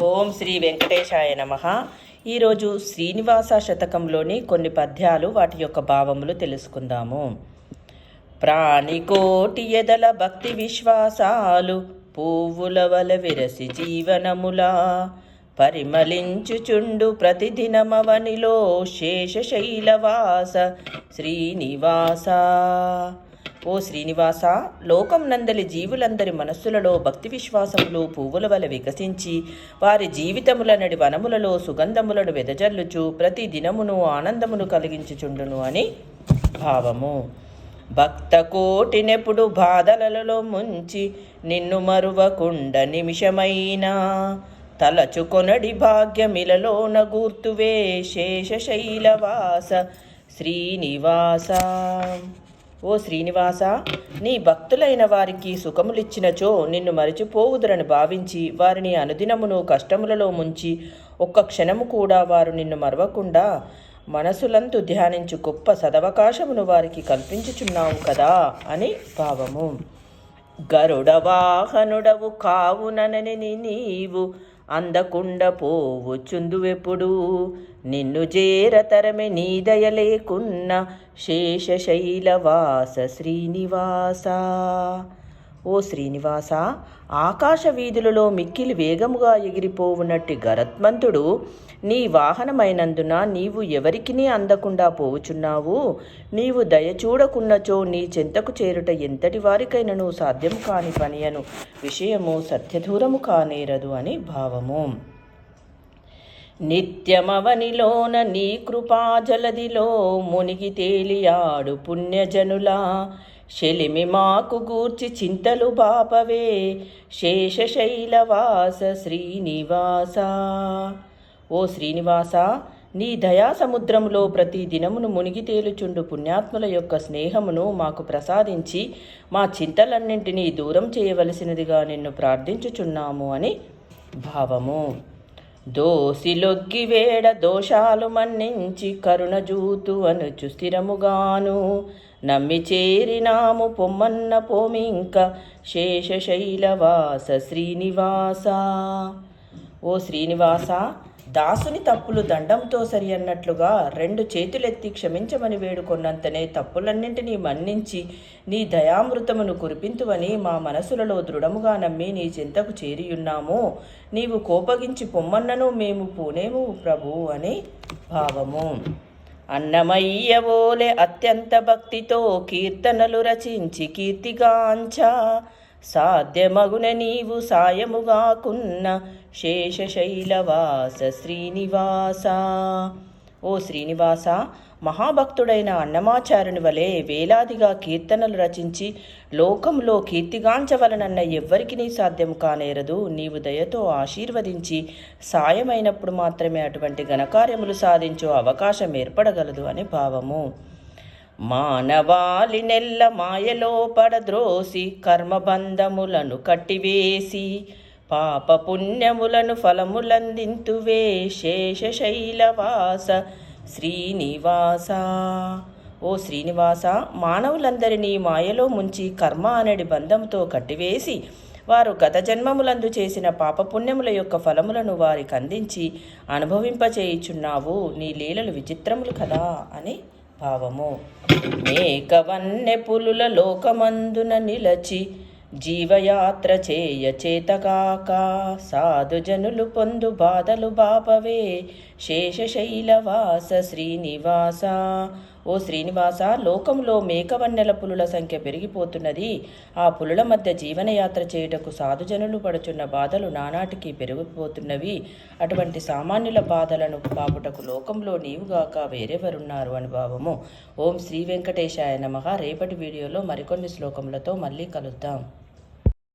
ఓం శ్రీ వెంకటేశాయ నమ. ఈరోజు శ్రీనివాస శతకంలోని కొన్ని పద్యాలు వాటి యొక్క భావములు తెలుసుకుందాము. ప్రాణికోటి ఎదల భక్తి విశ్వాసాలు పువ్వుల వల విరసి జీవనములా. పరిమళించుచుండు ప్రతిదినమవనిలో శేషశైలవాస శ్రీనివాస. ఓ శ్రీనివాస లోకం నందలి జీవులందరి మనస్సులలో భక్తి విశ్వాసములు పువ్వుల వల వికసించి వారి జీవితములనడి వనములలో సుగంధములను వెదజల్లుచు ప్రతి దినమును ఆనందమును కలిగించుచుండును అని భావము. భక్త కోటినెప్పుడు బాధలలో ముంచి నిన్ను మరువకుండ నిమిషమైనా తలచుకొనడి భాగ్యమిలలోన నగూర్తువే శేషశైలవాస శ్రీనివాస. ఓ శ్రీనివాస నీ భక్తులైన వారికి సుఖములిచ్చినచో నిన్ను మరచిపోవుదురని భావించి వారిని అనుదినమును కష్టములలో ముంచి ఒక్క క్షణము కూడా వారు నిన్ను మరవకుండా మనసులంతు ధ్యానించు గొప్ప సదవకాశమును వారికి కల్పించుచున్నావు కదా అని భావము. గరుడవాహనుడవు కావుననని నీవు అందకుండ పోవచ్చుందువెప్పుడు నిన్ను జేరతరమే నీ దయ లేకున్న శేషశైలవాస శ్రీనివాస. ఓ శ్రీనివాస ఆకాశ వీధులలో మిక్కిలి వేగముగా ఎగిరిపోవునట్టి గరత్మంతుడు నీ వాహనమైనందున నీవు ఎవరికినీ అందకుండా పోవుచున్నావు? నీవు దయ చూడకున్నచో నీ చెంతకు చేరుట ఎంతటి వారికైనను సాధ్యం కాని పనియను. విషయము సత్యదూరము కానేరదు అని భావము. నిత్యమవనిలోన నీ కృపాజలదిలో మునిగి తేలియాడు పుణ్యజనులా. శలిమి మాకు గూర్చి చింతలు బాపవే. శేషశైలవాస శ్రీనివాస. ఓ శ్రీనివాస నీ దయా సముద్రంలో ప్రతి దినమును మునిగి తేలుచుండు పుణ్యాత్ముల యొక్క స్నేహమును మాకు ప్రసాదించి మా చింతలన్నింటినీ దూరం చేయవలసినదిగా నిన్ను ప్రార్థించుచున్నాము అని భావము. దోసిలొగ్గి వేడ దోషాలు మన్నించి కరుణ జూతు అనుచు స్థిరముగాను. నమ్మి చేరినాము పొమ్మన్న పోమింక శేషశైలవాస శ్రీనివాస. ఓ శ్రీనివాస దాసుని తప్పులు దండంతో సరి అన్నట్లుగా రెండు చేతులెత్తి క్షమించమని వేడుకొన్నంతనే తప్పులన్నింటినీ మన్నించి నీ దయామృతమును కురిపింతువని మా మనసులలో దృఢముగా నమ్మి నీ చింతకు చేరియున్నాము. నీవు కోపగించి పొమ్మన్నను మేము పూనేము ప్రభు అని భావము. అన్నమయ్యవోలే అత్యంత భక్తితో కీర్తనలు రచించి కీర్తిగాంచ సాధ్యమగున నీవు సాయముగాకున్న శేషశైలవాస శ్రీనివాస. ఓ శ్రీనివాస మహాభక్తుడైన అన్నమాచారుని వలె వేలాదిగా కీర్తనలు రచించి లోకంలో కీర్తిగాంచవలనన్న ఎవ్వరికి నీ సాధ్యం కానేరదు. నీవు దయతో ఆశీర్వదించి సాయమైనప్పుడు మాత్రమే అటువంటి ఘనకార్యములు సాధించు అవకాశం ఏర్పడగలదు అని భావము. మానవాళి నెల్ల మాయలో పడద్రోసి కర్మబంధములను కట్టివేసి పాప పుణ్యములను ఫలములందింతువే శేషశైలవాస శ్రీనివాస. ఓ శ్రీనివాస మానవులందరినీ మాయలో ముంచి కర్మ అనడి బంధంతో కట్టివేసి వారు గత జన్మములందు చేసిన పాపపుణ్యముల యొక్క ఫలములను వారికి అందించి అనుభవింపచేయుచున్నావు. నీ లీలలు విచిత్రములు కదా అని భావము. మేకవన్నె పులుల లోకమందున నిలచి జీవయాత్ర చేయ చేతగాక సాధుజనులు పొందు బాధలు బాపవే. శేషశైలవాస శ్రీనివాస ఓ శ్రీనివాస లోకంలో మేకవన్నెల పులుల సంఖ్య పెరిగిపోతున్నది. ఆ పులుల మధ్య జీవనయాత్ర చేయుటకు సాధుజనులు పడుచున్న బాధలు నానాటికి పెరిగిపోతున్నవి. అటువంటి సామాన్యుల బాధలను బాపుటకు లోకంలో నీవుగాక వేరెవరున్నారు అని భావము ఓం శ్రీ వెంకటేశాయ నమ. రేపటి వీడియోలో మరికొన్ని శ్లోకములతో మళ్ళీ కలుద్దాం.